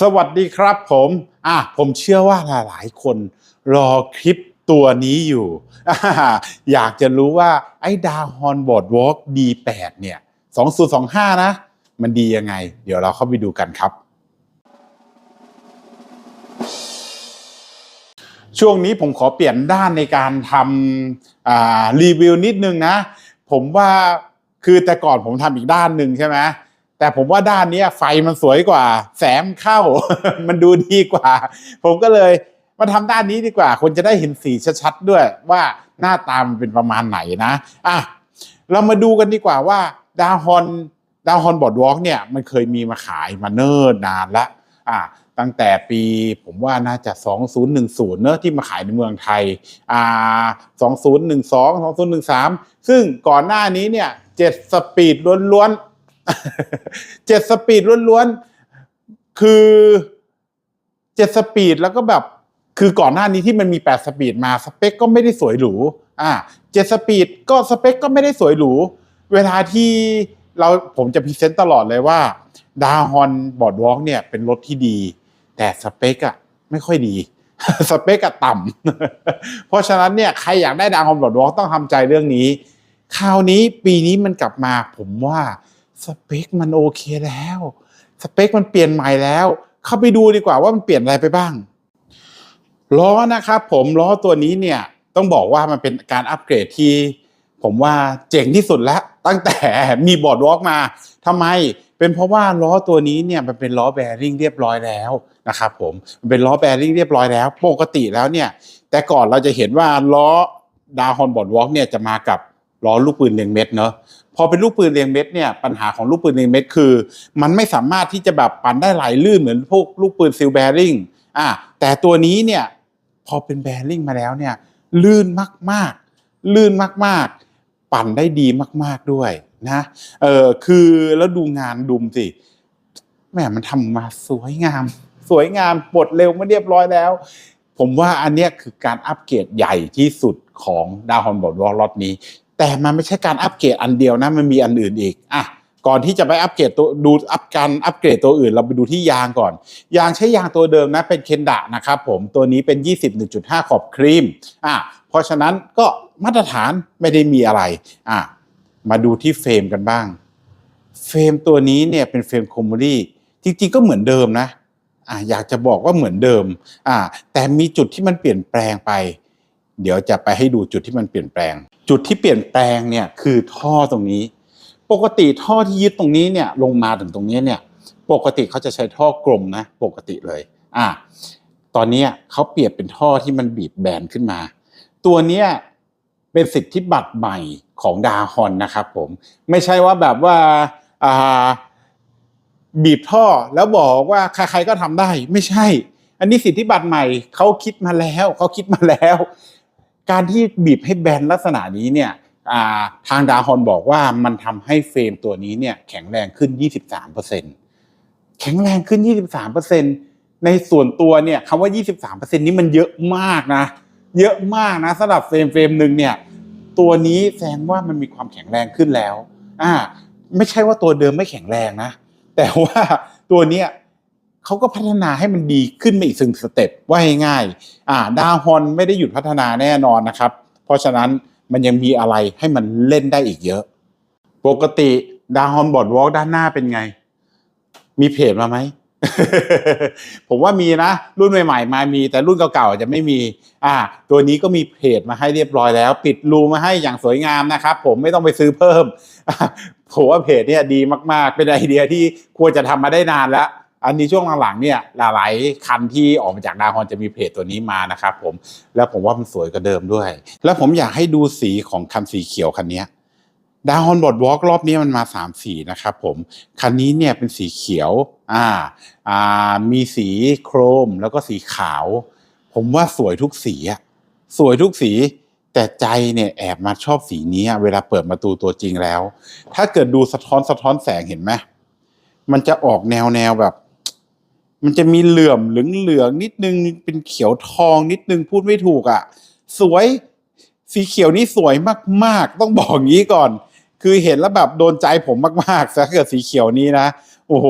สวัสดีครับผมอะผมเชื่อว่าหลายๆคนรอคลิปตัวนี้อยู่ออยากจะรู้ว่าไอ้ดาวฮอนบอร์ดวอล์ก D8 เนี่ย 2025 นะ มันดียังไง เดี๋ยวเราเข้าไปดูกันครับ ช่วงนี้ผมขอเปลี่ยนด้านในการทำรีวิวนิดนึงนะ ผมว่าคือแต่ก่อนผมทำอีกด้านหนึ่งใช่ไหม แต่ผมว่าด้านนี้ไฟมันสวยกว่า แสงเข้า มันดูดีกว่า ผมก็เลยมาทำด้านนี้ดีกว่า คนจะได้เห็นสีชัดๆด้วยว่าหน้าตามันเป็นประมาณไหนนะอะเรามาดูกันดีกว่าว่าดาวฮอนดาวฮอนบอร์ดวอล์กเนี่ยมันเคยมีมาขายมาเนิ่นนานละอะตั้งแต่ปีผมว่าน่าจะ 2010 เนอะที่มาขายในเมืองไทยอ่า2012 2013 ซึ่งก่อนหน้านี้เนี่ยเจ็ดสปีดล้วนๆ เจ็ดสปีดล้วนๆ คือเจ็ดสปีดแล้วก็แบบ คือก่อนหน้านี้ที่มันมี8สปีดมาสเปคก็ไม่ได้สวยหรู อ่าเจ็ดสปีดก็สเปคก็ไม่ได้สวยหรู เวลาที่เราผมจะพรีเซนต์ตลอดเลยว่าดาฮอนบอร์ดวอล์กเนี่ยเป็นรถที่ดี แต่สเปคอะไม่ค่อยดี สเปคอะต่ำเพราะฉะนั้นเนี่ยใครอยากได้ดาฮอนบอร์ดวอล์กต้องทำใจเรื่องนี้ คราวนี้ปีนี้มันกลับมาผมว่า สเปคมันโอเคแล้ว สเปคมันเปลี่ยนใหม่แล้ว เข้าไปดูดีกว่าว่ามันเปลี่ยนอะไรไปบ้าง ล้อนะครับผมล้อตัวนี้เนี่ยต้องบอกว่ามันเป็นการอัปเกรดที่ ผมว่าเจ๋งที่สุดแล้ว ตั้งแต่มีบอร์ดวอล์กมาทำไม เป็นเพราะว่าล้อตัวนี้เนี่ยมันเป็นล้อแบริ่งเรียบร้อยแล้วนะครับผมมันเป็นล้อแบริ่งเรียบร้อยแล้ว ปกติแล้วเนี่ย แต่ก่อนเราจะเห็นว่าล้อดาวฮอนบอร์ดวอล์กเนี่ยจะมากับล้อลูกปืนเลียงเม็ดเนาะ พอเป็นลูกปืนเลียงเม็ดเนี่ยปัญหาของลูกปืนเลียงเม็ดคือ มันไม่สามารถที่จะแบบปั่นได้ไหลลื่นเหมือนพวกลูกปืนซิลแบริ่งอะแต่ตัวนี้เนี่ยพอเป็นแบริ่งมาแล้วเนี่ยลื่นมากๆ ลื่นมากๆ ปั่นได้ดีมากๆด้วยนะเออคือแล้วดูงานดุมสิแหมมันทำมาสวยงาม สวยงามปลดเร็วมาเรียบร้อยแล้ว ผมว่าอันเนี้ยคือการอัปเกรดใหญ่ที่สุดของดาวฮอนบอดวอลล็อตนี้ แต่มันไม่ใช่การอัปเกรดอันเดียวนะมันมีอันอื่นอีกอะก่อนที่จะไปอัปเกรดตัวดูอัพการอัปเกรดตัวอื่น เราไปดูที่ยางก่อน ยางใช้ยางตัวเดิมนะเป็นเคนดะนะครับผมตัวนี้เป็น 21.5 ขอบครีมอะเพราะฉะนั้นก็มาตรฐานไม่ได้มีอะไรอะมาดูที่เฟรมกันบ้าง เฟรมตัวนี้เนี่ยเป็นเฟรมคอมมูรี่จริงๆก็เหมือนเดิมนะอะอยากจะบอกว่าเหมือนเดิมอะแต่มีจุดที่มันเปลี่ยนแปลงไป เดี๋ยวจะไปให้ดูจุดที่มันเปลี่ยนแปลง จุดที่เปลี่ยนแปลงเนี่ยคือท่อตรงนี้ ปกติท่อที่ยึดตรงนี้เนี่ยลงมาถึงตรงนี้เนี่ยปกติเขาจะใช้ท่อกลมนะปกติเลยอะตอนนี้เขาเปลี่ยนเป็นท่อที่มันบีบแบนขึ้นมา ตัวเนี้ยเป็นสิทธิบัตรใหม่ของดาฮอนนะครับผมไม่ใช่ว่าแบบว่าอ่าบีบท่อแล้วบอกว่าใครๆก็ทำได้ไม่ใช่ อันนี้สิทธิบัตรใหม่เขาคิดมาแล้วเขาคิดมาแล้ว การที่บีบให้แบนลักษณะนี้เนี่ยาทางดาฮอนบอกว่ามันทำให้เฟรมตัวนี้เนี่ยแข็งแรงขึ้น 23%แข็งแรงขึ้น 23%ในส่วนตัวเนี่ยคำว่า 23%นี้มันเยอะมากนะ เยอะมากนะสำหรับเฟรมเฟรมหนึ่งเนี่ยตัวนี้แสดงว่ามันมีความแข็งแรงขึ้นแล้วอ่าไม่ใช่ว่าตัวเดิมไม่แข็งแรงนะ แต่ว่าตัวเนี้ย เขาก็พัฒนาให้มันดีขึ้นมาอีกซึ่งสเต็ปว่าง่ายๆอ่าดาวฮอนไม่ได้หยุดพัฒนาแน่นอนนะครับ เพราะฉะนั้นมันยังมีอะไรให้มันเล่นได้อีกเยอะ ปกติดาวฮอนบอร์ดวอล์กด้านหน้าเป็นไง มีเพจมาไหมผมว่ามีนะ รุ่นใหม่ๆมามี แต่รุ่นเก่าๆจจะไม่มี อ่า ตัวนี้ก็มีเพจมาให้เรียบร้อยแล้ว ปิดรูมาให้อย่างสวยงามนะครับ ผมไม่ต้องไปซื้อเพิ่มผมว่าเพจเนี่ยดีมากๆ เป็นไอเดียที่ควรจะทำมาได้นานแล้ว อันนี้ช่วงหลังๆเนี่ยหลายๆคันที่ออกมาจากดาฮอนจะมีเพจตัวนี้มานะครับผมแล้วผมว่ามันสวยกว่าเดิมด้วย แล้วผมอยากให้ดูสีของคันสีเขียวคันนี้ดาวฮอนบอดวอล์กรอบนี้มันมาสามสีนะครับผม คันนี้เนี่ยเป็นสีเขียวอ่าอ่ามีสีโครมแล้วก็สีขาว ผมว่าสวยทุกสีอะสวยทุกสี แต่ใจเนี่ยแอบมาชอบสีนี้เวลาเปิดประตูตัวจริงแล้ว ถ้าเกิดดูสะท้อนสะท้อนแสงเห็นไหมมันจะออกแนวแนวแบบ มันจะมีเหลื่อมเหลืองเหลืองๆนิดนึงเป็นเขียวทองนิดนึงพูดไม่ถูกอะ่ะ สวยสีเขียวนี่สวยมากๆ ต้องบอกงี้ก่อน คือเห็นแล้วแบบโดนใจผมมากๆถ้าเกิดสีเขียวนี้นะ โอ้โห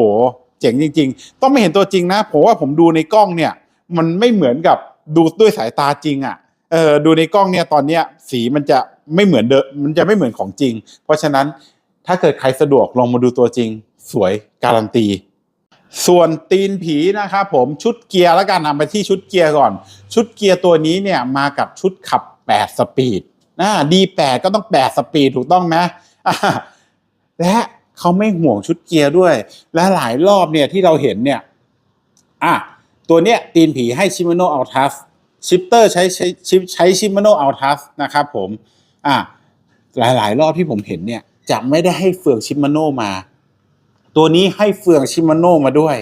เเจ๋งจริง ๆ ต้องไม่เห็นตัวจริงนะผมว่าผมดูในกล้องเนี่ย มันไม่เหมือนกับดูด้วยสายตาจริงอะ่ะเออดูในกล้องเนี่ยตอนเนี้ยสีมันจะไม่เหมือนเดิมมันจะไม่เหมือนของจริง เพราะฉะนั้นถ้าเกิดใครสะดวกลองมาดูตัวจริง สวยการันตี ส่วนตีนผีนะครับผมชุดเกียร์แล้วกันนำไปที่ชุดเกียร์ก่อน ชุดเกียร์ตัวนี้เนี่ยมากับชุดขับ 8 สปีดนะดี8ก็ต้อง 8 สปีดถูกต้องไหมและเขาไม่ห่วงชุดเกียร์ด้วย และหลายรอบเนี่ยที่เราเห็นเนี่ยอะตัวเนี้ยตีนผีให้ชิมโนอัลทัสชิปเตอร์ใช้ใช้ใช้ใช,ชิมโนอัลทัสนะครับผมอะหลาย ๆ รอบที่ผมเห็นเนี่ยจะไม่ได้ให้เฟืองชิมโนมา ตัวนี้ให้เฟืองชิมาโน่มาด้วย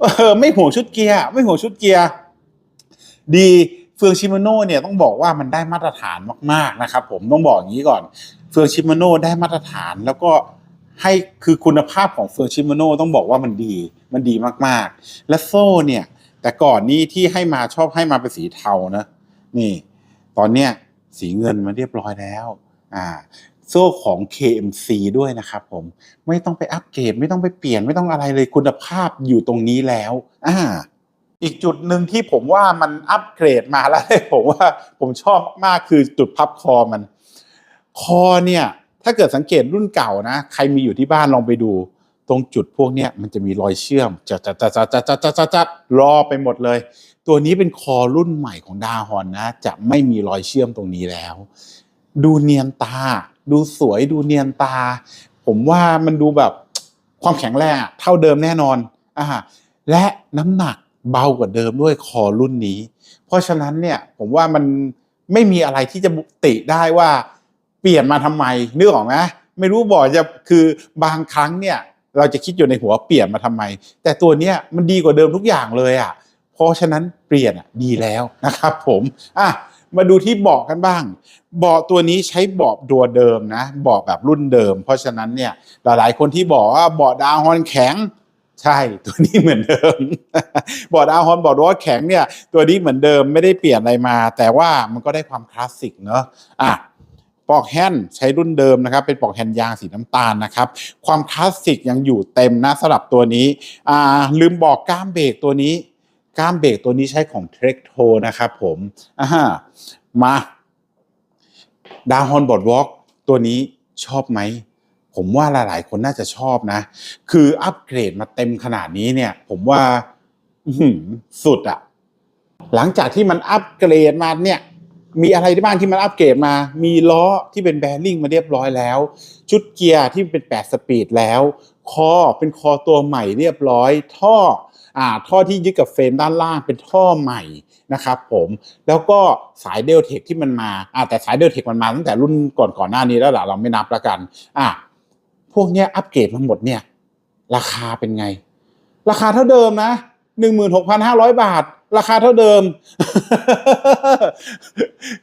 เออไม่ห่วงชุดเกียร์ไม่ห่วงชุดเกียร์ดีเฟืองชิมาโน่เนี่ยต้องบอกว่ามันได้มาตรฐานมากๆนะครับผมต้องบอกอย่างนี้ก่อน เฟืองชิมาโน่ได้มาตรฐานแล้วก็ให้คือคุณภาพของเฟืองชิมาโน่ต้องบอกว่ามันดีมันดีมากๆ และโซ่เนี่ย แต่ก่อนนี้ที่ให้มาชอบให้มาเป็นสีเทานะ นี่ ตอนเนี้ยสีเงินมาเรียบร้อยแล้ว อ่าโซ่ของ KMC ด้วยนะครับผมไม่ต้องไปอัปเกรดไม่ต้องไปเปลี่ยนไม่ต้องอะไรเลยคุณภาพอยู่ตรงนี้แล้วอ่าอีกจุดหนึ่งที่ผมว่ามันอัปเกรดมาแล้วผมว่าผมชอบมากคือจุดพับคอมัน คอเนี่ย ถ้าเกิดสังเกตรุ่นเก่านะ ใครมีอยู่ที่บ้านลองไปดู ตรงจุดพวกเนี้ยมันจะมีรอยเชื่อมจะจะจะจะจะจะจะจะจะรอไปหมดเลย ตัวนี้เป็นคอรุ่นใหม่ของดาฮอนนะ จะไม่มีรอยเชื่อมตรงนี้แล้ว ดูเนียนตา ดูสวยดูเนียนตา ผมว่ามันดูแบบความแข็งแรงเท่าเดิมแน่นอนอ่าและน้ำหนักเบากว่าเดิมด้วยคอรุ่นนี้ เพราะฉะนั้นเนี่ยผมว่ามันไม่มีอะไรที่จะติได้ว่าเปลี่ยนมาทำไมนึกออกไหมไม่รู้บอกจะคือบางครั้งเนี่ย เราจะคิดอยู่ในหัวเปลี่ยนมาทำไม แต่ตัวเนี้ยมันดีกว่าเดิมทุกอย่างเลยอะเพราะฉะนั้นเปลี่ยนอะดีแล้วนะครับผมอะ มาดูที่เบาะกันบ้าง เบาะตัวนี้ใช้เบาะตัวเดิมนะ เบาะแบบรุ่นเดิม เพราะฉะนั้นเนี่ยหลายๆคนที่บอกว่าเบาะดาวฮอนแข็งใช่ตัวนี้เหมือนเดิมเบาะดาวฮอนเบาะรถแข็งเนี่ยตัวนี้เหมือนเดิมไม่ได้เปลี่ยนอะไรมา แต่ว่ามันก็ได้ความคลาสสิกเนอะอะปอกแฮนใช้รุ่นเดิมนะครับ เป็นปอกแฮนยางสีน้ำตาลนะครับ ความคลาสสิกยังอยู่เต็มนะสำหรับตัวนี้อ่าลืมบอกก้ามเบรกตัวนี้ ก้ามเบรกตัวนี้ใช้ของเทร c โทนะครับผมอ่ามาดาวฮอนบอดวอล์กตัวนี้ชอบไหม ผมว่าหลาย ๆ คนน่าจะชอบนะ คืออัปเกรดมาเต็มขนาดนี้เนี่ย ผมว่าสุดอะหลังจากที่มันอัปเกรดมาเนี่ย มีอะไรที่บ้างที่มันอัปเกรดมา มีล้อที่เป็นแบริ่งมาเรียบร้อยแล้ว ชุดเกียร์ที่เป็น 8 สปีดแล้ว คอเป็นคอตัวใหม่เรียบร้อย ท่อ ท่อที่ยึดกับเฟรมด้านล่างเป็นท่อใหม่นะครับผมแล้วก็สายเดลเทคที่มันมาอ่าแต่สายเดลเทคมันมาตั้งแต่รุ่นก่อนก่อนๆหน้านี้แล้วล่ะเราไม่นับล้วกันอะพวกเนี้ยอัปเกรดมาหมดเนี่ยราคาเป็นไง ราคาเท่าเดิมนะหนึ่งหมื่นหกพันห้าร้อยบาท ราคาเท่าเดิม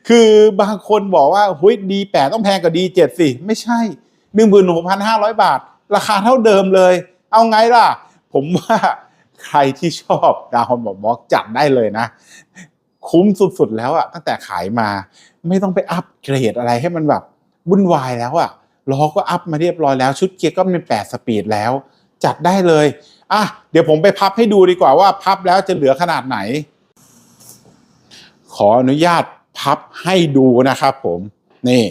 คือบางคนบอกว่าหุยดีแปดต้องแพงกว่าดีเจ็ดสิ ไม่ใช่หนึ่งหมื่นหกพันห้าร้อยบาท ราคาเท่าเดิมเลย เอาไงล่ะ ผมว่า ใครที่ชอบดาวน์บอกบอกจัดได้เลยนะ คุ้มสุดๆแล้วอะตั้งแต่ขายมา ไม่ต้องไปอัปเกรดอะไรให้มันแบบวุ่นวายแล้วอะล้อก็อัพมาเรียบร้อยแล้วชุดเกียร์ก็เป็นแปดสปีดแล้ว จัดได้เลยอะเดี๋ยวผมไปพับให้ดูดีกว่าว่าพับแล้วจะเหลือขนาดไหน ขออนุญาตพับให้ดูนะครับผมนี่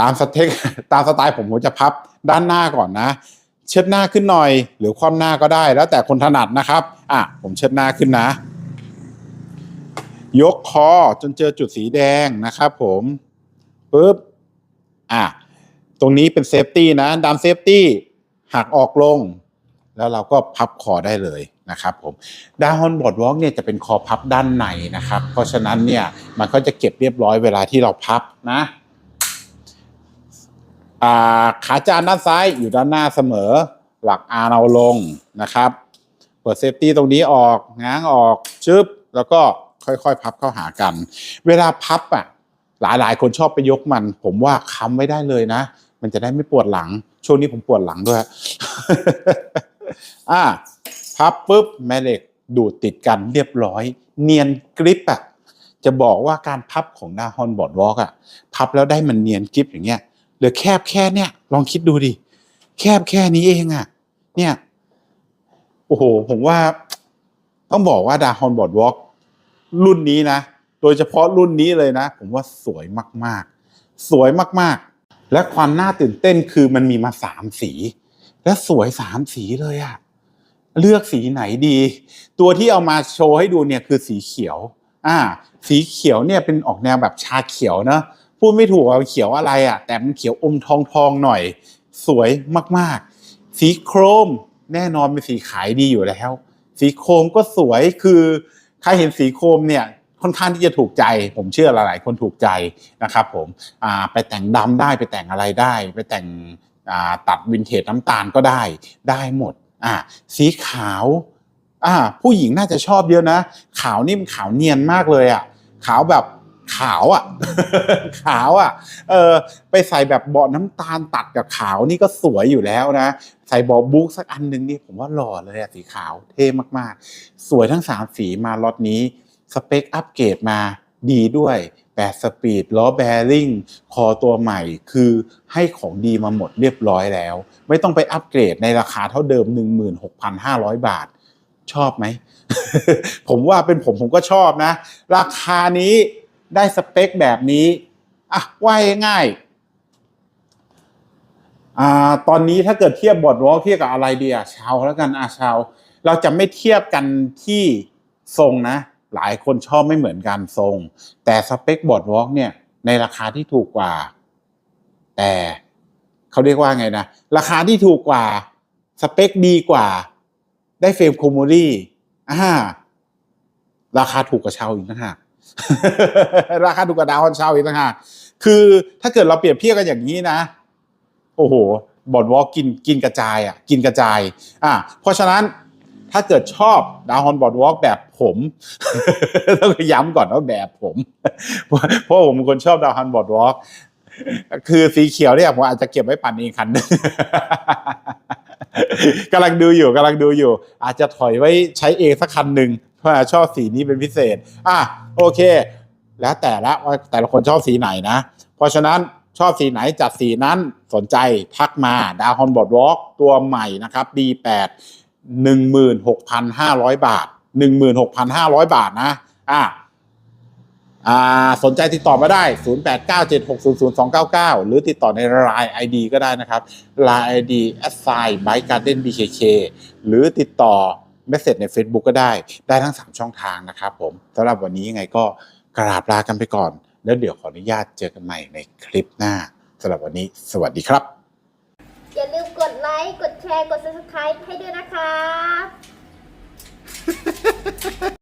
ตามสเต็กตามสไตล์ผมผมจะพับด้านหน้าก่อนนะ เชิดหน้าขึ้นหน่อย หรือคว่ำหน้าก็ได้แล้วแต่คนถนัดนะครับอะผมเชิดหน้าขึ้นนะ ยกคอจนเจอจุดสีแดงนะครับผมปุ๊บอะตรงนี้เป็นเซฟตี้นะดันเซฟตี้หักออกลง แล้วเราก็พับคอได้เลยนะครับผมดาวฮอนบอร์ดวอล์กเนี่ยจะเป็นคอพับด้านในนะครับ เพราะฉะนั้นเนี่ยมันก็จะเก็บเรียบร้อยเวลาที่เราพับนะ ขาจานด้านซ้ายอยู่ด้านหน้าเสมอ หลักอาเอาลงนะครับ เปิดเซฟตี้ตรงนี้ออกง้างออกชึบแล้วก็ค่อยๆ พับเข้าหากัน เวลาพับอะหลายๆ คนชอบไปยกมัน ผมว่าค้ำไว้ได้เลยนะ มันจะได้ไม่ปวดหลัง ช่วงนี้ผมปวดหลังด้วย อ่า พับปุ๊บแม่เหล็กดูดติดกันเรียบร้อย เนียนกริปอะจะบอกว่าการพับของหน้าฮอนบอร์ดวอล์กอะ พับแล้วได้มันเนียนกริปอย่างเงี้ย ลือแคบแค่เนี้ยลองคิดดูดิแคบแค่นี้เองอะ เนี่ย โอ้โห ผมว่า ต้องบอกว่าดาฮอนบอร์ดวอล์กรุ่นนี้นะ โดยเฉพาะรุ่นนี้เลยนะ ผมว่าสวยมาก ๆ สวยมากๆ และความน่าตื่นเต้นคือมันมีมาสามสี และสวยสามสีเลยอะเลือกสีไหนดี ตัวที่เอามาโชว์ให้ดูเนี่ยคือสีเขียว อ่า สีเขียวเนี่ยเป็นออกแนวแบบชาเขียวเนอะ พูดไม่ถูกว่าเขียวอะไรอะแต่มันเขียวอมทองทองๆหน่อย สวยมากๆ สีโครมแน่นอนเป็นสีขายดีอยู่แล้ว สีโครมก็สวยคือใครเห็นสีโครมเนี่ยค่อนข้างที่จะถูกใจ ผมเชื่อหลายๆ คนถูกใจนะครับผมไปแต่งดำได้ไปแต่งอะไรได้ ไปแต่งตัดวินเทจน้ำตาลก็ได้ได้หมดสีขาวผู้หญิงน่าจะชอบเยอะนะ ขาวนี่มันขาวเนียนมากเลยอะขาวแบบ ขาวอะ ขาวอะ เออไปใส่แบบเบาะน้ำตาลตัดกับขาวนี่ก็สวยอยู่แล้วนะ ใส่เบาะบุ๊กสักอันหนึ่งนี่ผมว่าหล่อเลยอะสีขาวเท่มากๆ สวยทั้งสามสีมาล็อตนี้ สเปคอัปเกรดมาดีด้วย8สปีดล้อแบริ่งคอตัวใหม่คือให้ของดีมาหมดเรียบร้อยแล้ว ไม่ต้องไปอัปเกรดในราคาเท่าเดิม 16,500 บาท ชอบไหม ผมว่าเป็นผมผมก็ชอบนะ ราคานี้ ได้สเปคแบบนี้อะว่าง่ายอ่าตอนนี้ถ้าเกิดเทียบบอร์ดวอลเทียบกับอะไรดีอะชาวแล้วกันอะชาวเราจะไม่เทียบกันที่ทรงนะ หลายคนชอบไม่เหมือนกันทรง แต่สเปคบอร์ดวอล์กเนี่ย ในราคาที่ถูกกว่า แต่เขาเรียกว่าไงนะราคาที่ถูกกว่าสเปคดีกว่า ได้เฟรมโคโมลี่อ่าราคาถูกกว่าเชาวอีกนะฮะ ราคาถูกกว่าดาวน์เชาวอีกนะฮะคือถ้าเกิดเราเปรียบเทียบกันอย่างนี้นะ โอ้โหบอดวอล์กกินกินกระจายอะกินกระจายอะเพราะฉะนั้นถ้าเกิดชอบดาวฮอนบอดวอล์กแบบผมต้องย้ำก่อนว่าแบบผม เพราะผมเป็นคนชอบดาวฮอนบอดวอล์กคือสีเขียวเนี่ยผมอาจจะเก็บไว้ปั่นเองคันหนึงกำลังดูอยู่กำลังดูอยู่ อาจจะถอยไว้ใช้เองสักคันหนึ่ง ชอบสีนี้เป็นพิเศษ อะโอเค แล้วแต่ละว่าแต่ละคนชอบสีไหนนะ เพราะฉะนั้นชอบสีไหนจัดสีนั้นสนใจทักมาดาวฮอนบอร์ดวอล์กตัวใหม่นะครับ D8 16,500 บาท 16,500 บาทนะ อะอ่าสนใจติดต่อมาได้ 0897600299 หรือติดต่อใน Line ID ก็ได้นะครับ Line ID assign by garden bkk หรือติดต่อ เมสเซจใน Facebook ก็ได้ได้ทั้ง 3 ช่องทางนะครับผมสำหรับวันนี้ยังไงก็กราบลากันไปก่อน แล้วเดี๋ยวขออนุญาตเจอกันใหม่ในคลิปหน้าสำหรับวันนี้ สวัสดีครับ อย่าลืมกดไลค์ กดแชร์ กด subscribe ให้ด้วยนะครับ